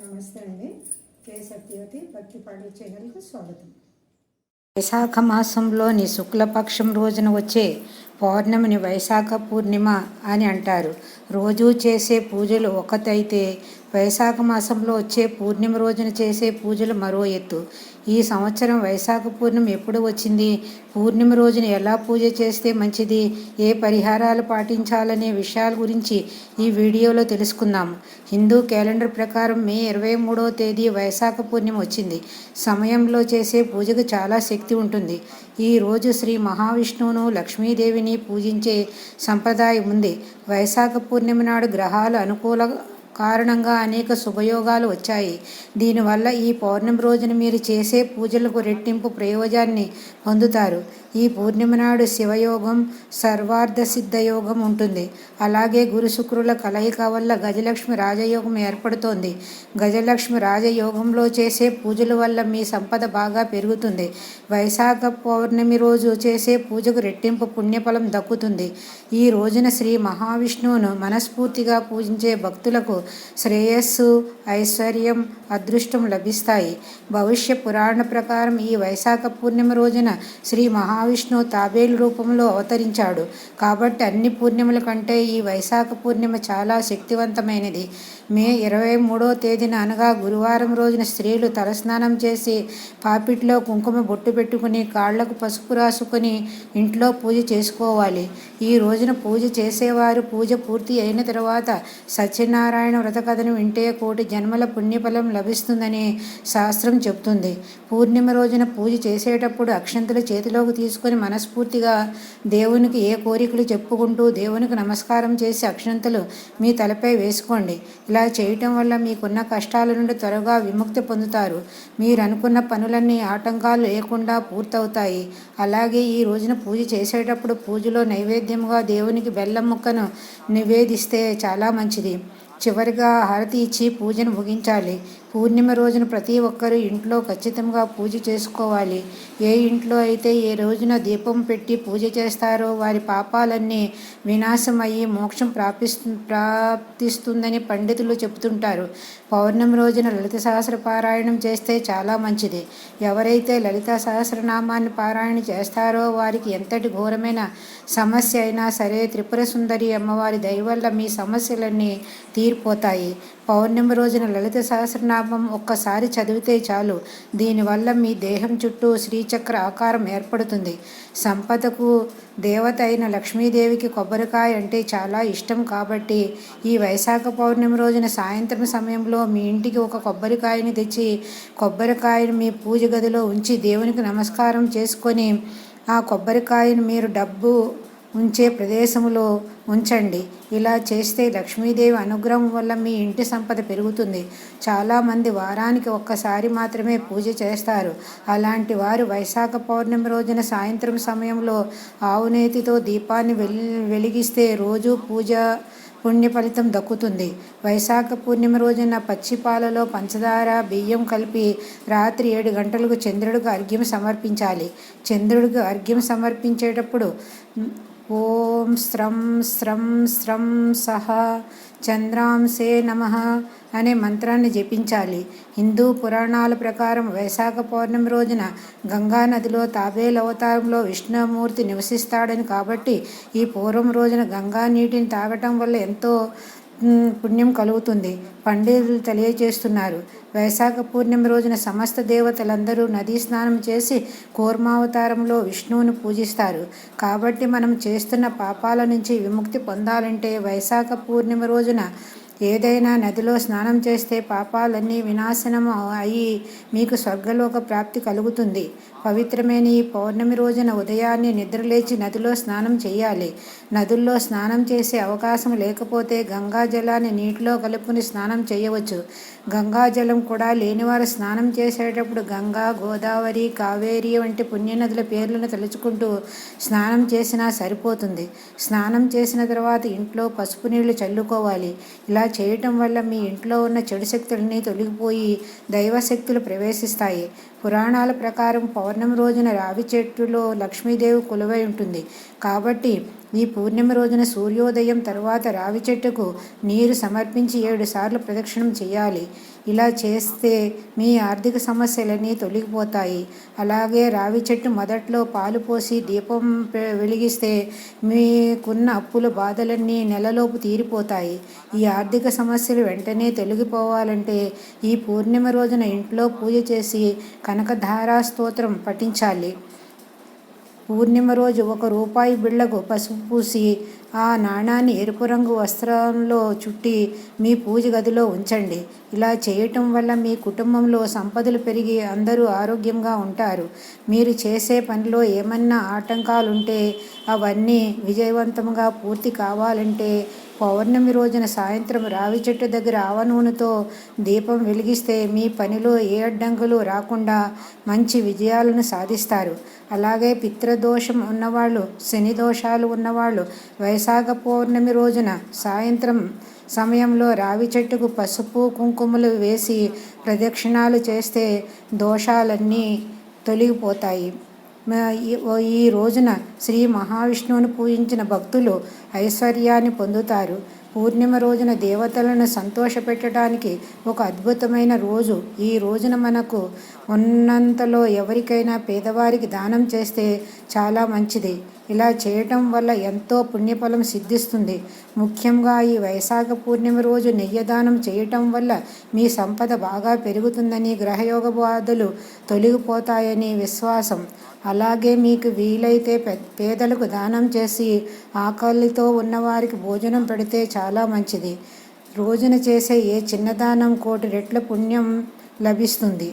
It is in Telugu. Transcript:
నమస్తే అండి. కే సత్యవతి భక్తి పాటల ఛానల్కు స్వాగతం. వైశాఖ మాసంలోని శుక్లపక్షం రోజున వచ్చే పౌర్ణమిని వైశాఖ పూర్ణిమ అని అంటారు. రోజూ చేసే పూజలు ఒకటైతే వైశాఖ మాసంలో వచ్చే పూర్ణిమ రోజున చేసే పూజలు మరో ఎత్తు. ఈ సంవత్సరం వైశాఖ పూర్ణిమ ఎప్పుడు వచ్చింది? పూర్ణిమ రోజున ఎలా పూజ చేస్తే మంచిది? ఏ పరిహారాలు పాటించాలనే విషయాల గురించి ఈ వీడియోలో తెలుసుకుందాం. హిందూ క్యాలెండర్ ప్రకారం మే ఇరవై మూడవ తేదీ వైశాఖ పూర్ణిమ వచ్చింది. సమయంలో చేసే పూజకు చాలా శక్తి ఉంటుంది. ఈ రోజు శ్రీ మహావిష్ణువును లక్ష్మీదేవిని పూజించే సంప్రదాయం ఉంది. వైశాఖ పూర్ణిమ నాడు గ్రహాలు అనుకూల కారణంగా అనేక శుభయోగాలు వచ్చాయి. దీనివల్ల ఈ పౌర్ణమి రోజున మీరు చేసే పూజలకు రెట్టింపు ప్రయోజనాన్ని పొందుతారు. ఈ పూర్ణిమ నాడు శివయోగం సర్వార్థ సిద్ధయోగం ఉంటుంది. అలాగే గురు శుక్రుల కలయిక వల్ల గజలక్ష్మి రాజయోగం ఏర్పడుతోంది. గజలక్ష్మి రాజయోగంలో చేసే పూజల వల్ల మీ సంపద బాగా పెరుగుతుంది. వైశాఖ పౌర్ణమి రోజు చేసే పూజకు రెట్టింపు పుణ్యఫలం దక్కుతుంది. ఈ రోజున శ్రీ మహావిష్ణువును మనస్ఫూర్తిగా పూజించే భక్తులకు శ్రేయస్సు ఐశ్వర్యం అదృష్టం లభిస్తాయి. భవిష్య పురాణ ప్రకారం ఈ వైశాఖ పూర్ణిమ రోజున శ్రీ మహావిష్ణువు తాబేలు రూపంలో అవతరించాడు. కాబట్టి అన్ని పూర్ణిమల కంటే ఈ వైశాఖ పూర్ణిమ చాలా శక్తివంతమైనది. మే ఇరవై మూడో తేదీన అనగా గురువారం రోజున స్త్రీలు తలస్నానం చేసి పాపిట్లో కుంకుమ బొట్టు పెట్టుకుని కాళ్ళకు పసుపు రాసుకొని ఇంట్లో పూజ చేసుకోవాలి. ఈ రోజున పూజ చేసేవారు పూజ పూర్తి అయిన తర్వాత సత్యనారాయణ వ్రత కథను వింటే కోటి జన్మల పుణ్యఫలం లభిస్తుందని శాస్త్రం చెప్తుంది పూర్ణిమ రోజున పూజ చేసేటప్పుడు అక్షంతలు చేతిలోకి తీసుకొని మనస్ఫూర్తిగా దేవునికి ఏ కోరికలు చెప్పుకుంటూ దేవునికి నమస్కారం చేసి అక్షంతలు మీ తలపై వేసుకోండి. ఇలా చేయటం వల్ల మీకున్న కష్టాల నుండి త్వరగా విముక్తి పొందుతారు. మీరు అనుకున్న పనులన్నీ ఆటంకాలు లేకుండా పూర్తవుతాయి. అలాగే ఈ రోజున పూజ చేసేటప్పుడు పూజలో నైవేద్యముగా దేవునికి బెల్లం ముక్కను నివేదిస్తే చాలా మంచిది. చివరిగా హారతి ఇచ్చి పూజను ముగించాలి. పూర్ణిమ రోజున ప్రతి ఒక్కరూ ఇంట్లో ఖచ్చితంగా పూజ చేసుకోవాలి. ఏ ఇంట్లో అయితే ఏ రోజున దీపం పెట్టి పూజ చేస్తారో వారి పాపాలన్నీ వినాశమయ్యి మోక్షం ప్రాపిస్తు ప్రాప్తిస్తుందని పండితులు చెబుతుంటారు. పౌర్ణమి రోజున లలిత సహస్ర పారాయణం చేస్తే చాలా మంచిది. ఎవరైతే లలిత సహస్రనామాన్ని పారాయణ చేస్తారో వారికి ఎంతటి ఘోరమైన సమస్య అయినా సరే త్రిపుర సుందరి అమ్మవారి దయవల్ల మీ సమస్యలన్నీ తీరిపోతాయి. పౌర్ణమి రోజున లలిత సహస్రనామ ఒక్కసారి చదివితే చాలు. దీనివల్ల మీ దేహం చుట్టూ శ్రీచక్ర ఆకారం ఏర్పడుతుంది. సంపదకు దేవత అయిన లక్ష్మీదేవికి కొబ్బరికాయ అంటే చాలా ఇష్టం కాబట్టి ఈ వైశాఖ పౌర్ణమి రోజున సాయంత్రం సమయంలో మీ ఇంటికి ఒక కొబ్బరికాయని తెచ్చి కొబ్బరికాయను మీ పూజ గదిలో ఉంచి దేవునికి నమస్కారం చేసుకొని ఆ కొబ్బరికాయను మీరు డబ్బు ఉంచే ప్రదేశంలో ఉంచండి. ఇలా చేస్తే లక్ష్మీదేవి అనుగ్రహం వల్ల మీ ఇంటి సంపద పెరుగుతుంది. చాలామంది వారానికి ఒక్కసారి మాత్రమే పూజ చేస్తారు. అలాంటి వారు వైశాఖ పౌర్ణమి రోజున సాయంత్రం సమయంలో ఆవునేతితో దీపాన్ని వెలిగిస్తే రోజు పూజ పుణ్య ఫలితం దక్కుతుంది. వైశాఖ పూర్ణిమ రోజున పచ్చిపాలలో పంచదార బియ్యం కలిపి రాత్రి ఏడు గంటలకు చంద్రుడికి అర్ఘ్యం సమర్పించాలి. చంద్రుడికి అర్ఘ్యం సమర్పించేటప్పుడు ఓం స్రం స్రం స్రం సహ చంద్రాంశే నమ అనే మంత్రాన్ని జపించాలి. హిందూ పురాణాల ప్రకారం వైశాఖ పౌర్ణమి రోజున గంగా నదిలో తాబేలు అవతారంలో విష్ణుమూర్తి నివసిస్తాడని కాబట్టి ఈ పూర్వం రోజున గంగా నీటిని తాగటం వల్ల ఎంతో పుణ్యం కలుగుతుంది. పండితులు తెలియజేస్తున్నారు. వైశాఖ పూర్ణిమ రోజున సమస్త దేవతలందరూ నదీ స్నానం చేసి కూర్మావతారంలో విష్ణువుని పూజిస్తారు. కాబట్టి మనం చేస్తున్న పాపాల నుంచి విముక్తి పొందాలంటే వైశాఖ పూర్ణిమ రోజున ఏదైనా నదిలో స్నానం చేస్తే పాపాలన్నీ వినాశనం అయి మీకు స్వర్గలోక ప్రాప్తి కలుగుతుంది. పవిత్రమైన ఈ పౌర్ణమి రోజున ఉదయాన్నే నిద్రలేచి నదిలో స్నానం చేయాలి. నదుల్లో స్నానం చేసే అవకాశం లేకపోతే గంగా జలాన్ని నీటిలో కలుపుకుని స్నానం చేయవచ్చు. గంగా జలం కూడా లేనివారు స్నానం చేసేటప్పుడు గంగా గోదావరి కావేరి వంటి పుణ్యనదుల పేర్లను తలుచుకుంటూ స్నానం చేసినా సరిపోతుంది. స్నానం చేసిన తర్వాత ఇంట్లో పసుపు నీళ్ళు చల్లుకోవాలి. ఇలా చేయటం వల్ల మీ ఇంట్లో ఉన్న చెడు శక్తులన్నీ తొలగిపోయి దైవశక్తులు ప్రవేశిస్తాయి. పురాణాల ప్రకారం పౌర్ణమి రోజున రావి చెట్టులో లక్ష్మీదేవి కొలువై ఉంటుంది. కాబట్టి ఈ పూర్ణిమ రోజున సూర్యోదయం తర్వాత రావి చెట్టుకు నీరు సమర్పించి ఏడు సార్లు ప్రదక్షిణం చేయాలి. ఇలా చేస్తే మీ ఆర్థిక సమస్యలన్నీ తొలగిపోతాయి. అలాగే రావి చెట్టు మొదట్లో పాలు పోసి దీపం పె- వెలిగిస్తే మీకున్న అప్పుల బాధలన్నీ నెలలోపు తీరిపోతాయి. ఈ ఆర్థిక సమస్యలు వెంటనే తొలగిపోవాలంటే ఈ పూర్ణిమ రోజున ఇంట్లో పూజ చేసి కనకధారా స్తోత్రం పఠించాలి. పూర్ణిమ రోజు ఒక రూపాయి బిళ్ళకు పసుపు పూసి ఆ నాణాన్ని ఎరుపు రంగు వస్త్రంలో చుట్టి మీ పూజ గదిలో ఉంచండి. ఇలా చేయటం వల్ల మీ కుటుంబంలో సంపదలు పెరిగి అందరూ ఆరోగ్యంగా ఉంటారు. మీరు చేసే పనిలో ఏమన్నా ఆటంకాలుంటే అవన్నీ విజయవంతంగా పూర్తి కావాలంటే పౌర్ణమి రోజున సాయంత్రం రావి చెట్టు దగ్గర ఆవ నూనెతో దీపం వెలిగిస్తే మీ పనిలో ఏ అడ్డంకులు రాకుండా మంచి విజయాలను సాధిస్తారు. అలాగే పితృదోషం ఉన్నవాళ్ళు శని దోషాలు ఉన్నవాళ్ళు వైశాఖ పౌర్ణమి రోజున సాయంత్రం సమయంలో రావి చెట్టుకు పసుపు కుంకుమలు వేసి ప్రదక్షిణాలు చేస్తే దోషాలన్నీ తొలగిపోతాయి. ఈ- రోజున శ్రీ మహావిష్ణువును పూజించిన భక్తులు ఐశ్వర్యాన్ని పొందుతారు. పూర్ణిమ రోజున దేవతలను సంతోషపెట్టడానికి ఒక అద్భుతమైన రోజు. ఈ రోజున మనకు ఉన్నంతలో ఎవరికైనా పేదవారికి దానం చేస్తే చాలా మంచిది. ఇలా చేయటం వల్ల ఎంతో పుణ్యఫలం సిద్ధిస్తుంది. ముఖ్యంగా ఈ వైశాఖ పూర్ణిమ రోజు నెయ్యదానం చేయటం వల్ల మీ సంపద బాగా పెరుగుతుందని గ్రహయోగ బాధలు తొలగిపోతాయని విశ్వాసం. అలాగే మీకు వీలైతే పేదలకు దానం చేసి ఆకలితో ఉన్నవారికి భోజనం పెడితే చాలా మంచిది. రోజున చేసే ఏ చిన్నదానం కోటి రెట్ల పుణ్యం లభిస్తుంది.